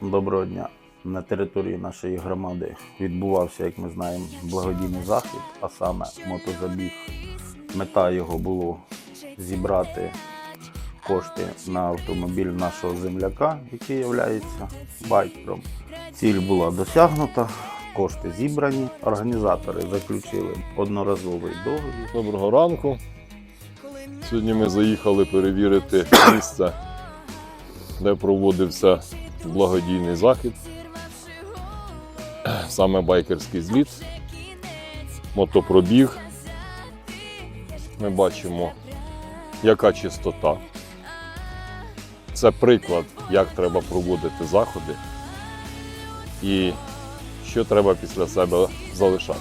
Доброго дня. На території нашої громади відбувався, як ми знаємо, благодійний захід, а саме мотозабіг. Мета його було зібрати кошти на автомобіль нашого земляка, який є байкером. Ціль була досягнута, кошти зібрані. Організатори заключили одноразовий договір. Доброго ранку. Сьогодні ми заїхали перевірити місце, де проводився благодійний захід. Саме байкерський зліт, мотопробіг. Ми бачимо, яка чистота. Це приклад, як треба проводити заходи і що треба після себе залишати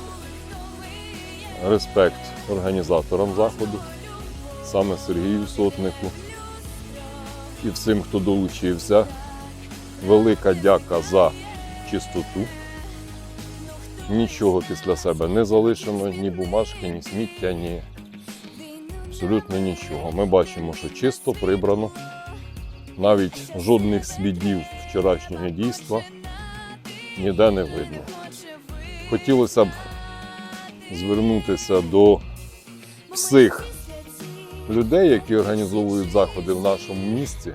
респект організаторам заходу, саме Сергію Сотнику і всім, хто долучився. Велика дяка за чистоту. Нічого після себе не залишено, ні бумажки, ні сміття, ні абсолютно нічого. Ми бачимо, що чисто прибрано. Навіть жодних слідів вчорашнього дійства ніде не видно. Хотілося б звернутися до всіх людей, які організовують заходи в нашому місті,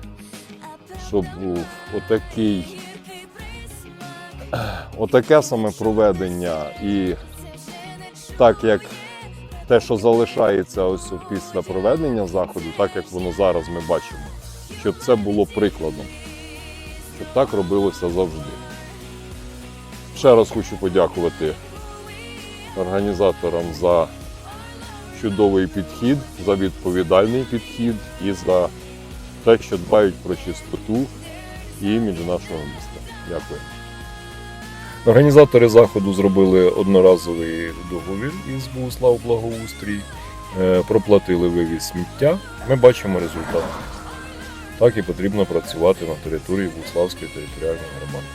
щоб був отакий, отаке саме проведення і так як те, що залишається ось після проведення заходу, так як воно зараз ми бачимо, щоб це було прикладом, щоб так робилося завжди. Ще раз хочу подякувати організаторам за чудовий підхід, за відповідальний підхід і за те, що дбають про чистоту і імідж нашого міста. Дякую. Організатори заходу зробили одноразовий договір із Богуслав Благоустрій, е, проплатили вивіз сміття. Ми бачимо результат. Так і потрібно працювати на території Богуславської територіальної громади.